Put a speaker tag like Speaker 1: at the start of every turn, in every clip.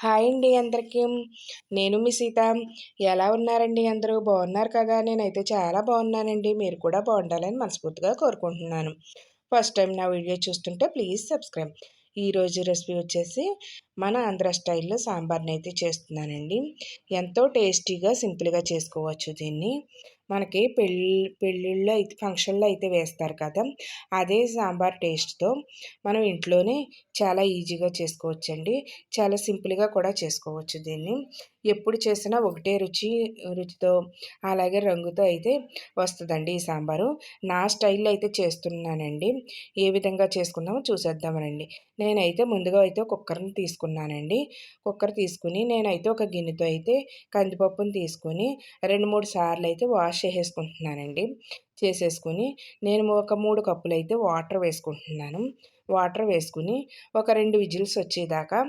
Speaker 1: Hi అండి అందరికీ. నేను మీ సీత. ఎలా ఉన్నారండి అందరూ? బాగున్నారు కదా? నేనైతే చాలా బాగున్నానండి. మీరు కూడా బాగుండాలని మనస్ఫూర్తిగా కోరుకుంటున్నాను. ఫస్ట్ టైం నా వీడియో చూస్తుంటే ప్లీజ్ సబ్స్క్రైబ్. ఈరోజు రెసిపీ వచ్చేసి మన ఆంధ్ర స్టైల్లో సాంబార్ని అయితే చేస్తున్నానండి. ఎంతో టేస్టీగా సింపుల్గా చేసుకోవచ్చు దీన్ని. మనకి పెళ్ళి పెళ్ళిళ్ళలో అయితే ఫంక్షన్లో అయితే వేస్తారు కదా. అదే సాంబార్ టేస్ట్తో మనం ఇంట్లోనే చాలా ఈజీగా చేసుకోవచ్చండి. చాలా సింపుల్గా కూడా చేసుకోవచ్చు దీన్ని. ఎప్పుడు చేసినా ఒకటే రుచి రుచితో అలాగే రంగుతో అయితే వస్తుందండి ఈ సాంబారు. నా స్టైల్లో అయితే చేస్తున్నానండి. ఏ విధంగా చేసుకుందామో చూసేద్దామనండి. నేనైతే ముందుగా అయితే కుక్కర్ని తీసుకున్నానండి. కుక్కర్ తీసుకుని నేనైతే ఒక గిన్నెతో అయితే కందిపప్పుని తీసుకొని రెండు మూడు సార్లు అయితే వాష్ చేసేసుకుంటున్నానండి. చేసేసుకుని నేను ఒక మూడు కప్పులు అయితే వాటర్ వేసుకుంటున్నాను. వాటర్ వేసుకుని ఒక రెండు విజిల్స్ వచ్చేదాకా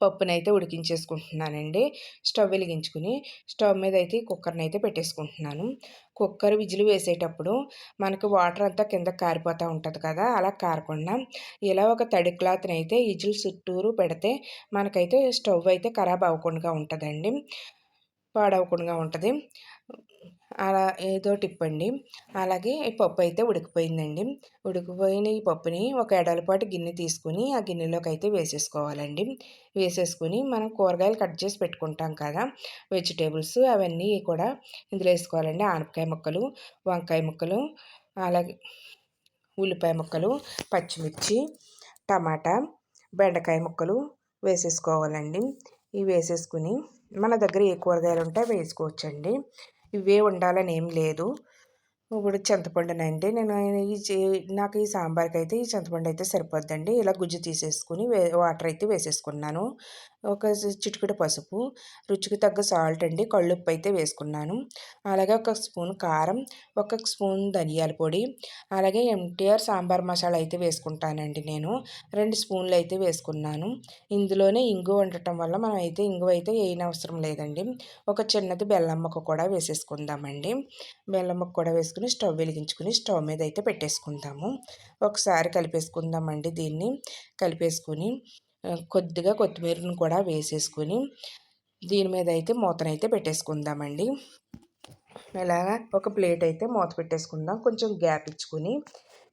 Speaker 1: పప్పునైతే ఉడికించేసుకుంటున్నానండి. స్టవ్ వెలిగించుకుని స్టవ్ మీద అయితే కుక్కర్ని అయితే పెట్టేసుకుంటున్నాను. కుక్కర్ విజిల్ వేసేటప్పుడు మనకు వాటర్ అంతా కింద కారిపోతూ ఉంటుంది కదా అలా కారకుండా ఇలా ఒక తడి క్లాత్ని అయితే విజిల్ చుట్టూరు పెడితే మనకైతే స్టవ్ అయితే ఖరాబ్ అవ్వకుండా ఉంటుందండి. పాడవకుండా ఉంటుంది. అలా ఏదో టిప్ అండి అలాగే ఈ పప్పు అయితే ఉడికిపోయిందండి. ఉడికిపోయిన ఈ పప్పుని ఒక ఎడలపాటు గిన్నె తీసుకుని ఆ గిన్నెలోకి అయితే వేసేసుకోవాలండి. వేసేసుకుని మనం కూరగాయలు కట్ చేసి పెట్టుకుంటాం కదా వెజిటేబుల్స్ అవన్నీ కూడా ఇందులో వేసుకోవాలండి. ఆనపకాయ ముక్కలు వంకాయ ముక్కలు అలాగే ఉల్లిపాయ ముక్కలు పచ్చిమిర్చి టమాటా బెండకాయ ముక్కలు వేసేసుకోవాలండి. ఇవి వేసేసుకుని మన దగ్గర ఏ కూరగాయలు ఉంటే వేసుకోవచ్చండి. ఇవే ఉండాలని ఏం లేదు. ఇప్పుడు చింతపండునండి నేను ఈ నాకు ఈ సాంబార్కి అయితే ఈ చింతపండు అయితే సరిపోద్దండి. ఇలా గుజ్జు తీసేసుకుని వాటర్ అయితే వేసేసుకున్నాను. ఒక చిటికెడు పసుపు రుచికి తగ్గ సాల్ట్ అండి. కళ్ళుప్పు అయితే వేసుకున్నాను. అలాగే ఒక స్పూన్ కారం ఒక స్పూన్ ధనియాల పొడి అలాగే ఎంటీఆర్ సాంబార్ మసాలా అయితే వేసుకుంటానండి నేను. రెండు స్పూన్లు అయితే వేసుకున్నాను. ఇందులోనే ఇంగు ఉండటం వల్ల మనం అయితే ఇంగు అయితే వేయని అవసరం లేదండి. ఒక చిన్నది బెల్లమ్మకు కూడా వేసేసుకుందామండి. బెల్లమ్మకు కూడా వేసుకుని స్టవ్ వెలిగించుకుని స్టవ్ మీద అయితే పెట్టేసుకుందాము. ఒకసారి కలిపేసుకుందామండి దీన్ని. కలిపేసుకుని కొద్దిగా కొత్తిమీరను కూడా వేసేసుకుని దీని మీద అయితే మూతనైతే పెట్టేసుకుందామండి. ఇలాగా ఒక ప్లేట్ అయితే మూత పెట్టేసుకుందాం. కొంచెం గ్యాప్ ఇచ్చుకుని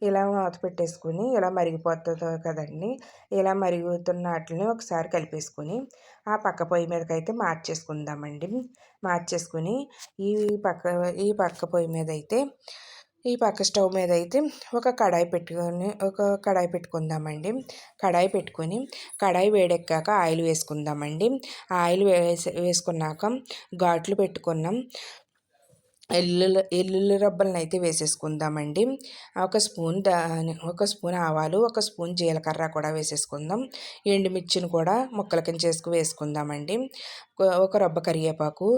Speaker 1: ఇలా మూత పెట్టేసుకుని ఇలా మరిగిపోతుంది కదండి. ఇలా మరుగుతున్న వాటిని ఒకసారి కలిపేసుకొని ఆ పక్క పొయ్యి మీదకి అయితే మార్చేసుకుందామండి. మార్చేసుకుని ఈ పక్క ఈ పక్క పొయ్యి మీద అయితే ఈ పక్క స్టవ్ మీద అయితే ఒక కడాయి పెట్టుకొని ఒక కడాయి పెట్టుకుందామండి. కడాయి పెట్టుకొని కడాయి వేడెక్కాక ఆయిల్ వేసుకుందామండి. ఆయిల్ వేసి వేసుకున్నాక ఘాట్లు పెట్టుకున్నాం. ఎల్లుల్లి ఎల్లుల్లి రబ్బలను అయితే వేసేసుకుందామండి. ఒక స్పూన్ దాని ఒక స్పూన్ ఆవాలు ఒక స్పూన్ జీలకర్ర కూడా వేసేసుకుందాం. ఎండుమిర్చిని కూడా ముక్కల కింద చేసుకు వేసుకుందామండి. ఒక రబ్బ కరివేపాకు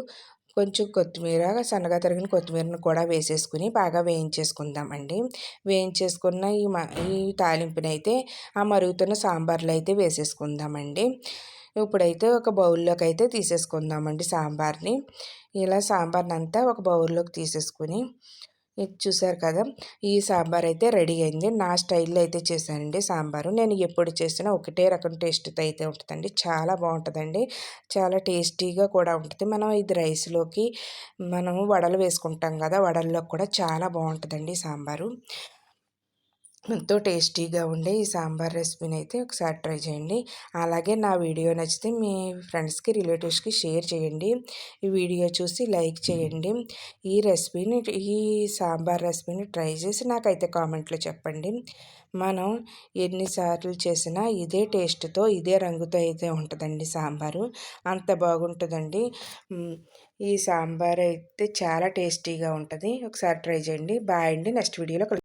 Speaker 1: కొంచెం కొత్తిమీర సన్నగా తరిగిన కొత్తిమీరను కూడా వేసేసుకుని బాగా వేయించేసుకుందామండి. వేయించేసుకున్న ఈ ఈ తాలింపుని అయితే ఆ మరుగుతున్న సాంబార్లో అయితే వేసేసుకుందామండి. ఇప్పుడైతే ఒక బౌల్లోకి అయితే తీసేసుకుందామండి సాంబార్ని. ఇలా సాంబార్ని అంతా ఒక బౌల్లోకి తీసేసుకుని చూసారు కదా ఈ సాంబార్ అయితే రెడీ అయింది. నా స్టైల్లో అయితే చేశానండి సాంబారు. నేను ఎప్పుడు చేసినా ఒకటే రకం టేస్ట్తో అయితే ఉంటుందండి. చాలా బాగుంటుందండి. చాలా టేస్టీగా కూడా ఉంటుంది. మనం ఇది రైస్లోకి మనము వడలు వేసుకుంటాం కదా వడల్లో కూడా చాలా బాగుంటుందండి సాంబారు. ఎంతో టేస్టీగా ఉండే ఈ సాంబార్ రెసిపీని అయితే ఒకసారి ట్రై చేయండి. అలాగే నా వీడియో నచ్చితే మీ ఫ్రెండ్స్కి రిలేటివ్స్కి షేర్ చేయండి. ఈ వీడియో చూసి లైక్ చేయండి. ఈ రెసిపీని ఈ సాంబార్ రెసిపీని ట్రై చేసి నాకైతే కామెంట్లో చెప్పండి. మనం ఎన్నిసార్లు చేసినా ఇదే టేస్ట్తో ఇదే రంగుతో అయితే ఉంటుందండి సాంబారు. అంత బాగుంటుందండి. ఈ సాంబార్ అయితే చాలా టేస్టీగా ఉంటుంది. ఒకసారి ట్రై చేయండి. బాయ్ అండి. నెక్స్ట్ వీడియోలో